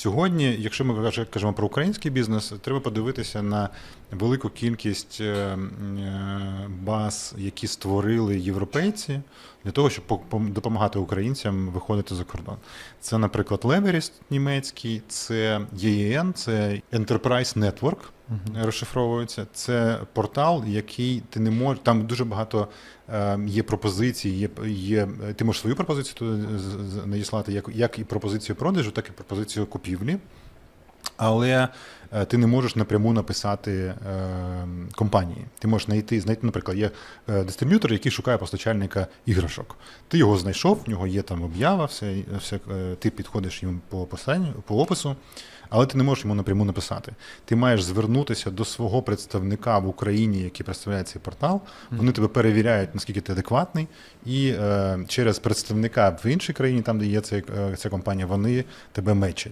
Сьогодні, якщо ми кажемо про український бізнес, треба подивитися на велику кількість е, е, баз, які створили європейці для того, щоб по- допомагати українцям виходити за кордон. Це, наприклад, Leverist німецький, це EEN, це Enterprise Network. Розшифровується. Це портал, який ти не можеш. Там дуже багато е, є пропозицій. Є, є, ти можеш свою пропозицію туди надіслати, як, як і пропозицію продажу, так і пропозицію купівлі. Але е, ти не можеш напряму написати е, компанії. Ти можеш знайти, знайти, наприклад, є е, дистриб'ютор, який шукає постачальника іграшок. Ти його знайшов, в нього є там об'ява, все, все, ти підходиш йому по посиланню, по опису, але ти не можеш йому напряму написати. Ти маєш звернутися до свого представника в Україні, який представляє цей портал. Вони тебе перевіряють, наскільки ти адекватний, і е, через представника в іншій країні, там де є ця, ця компанія, вони тебе мечать.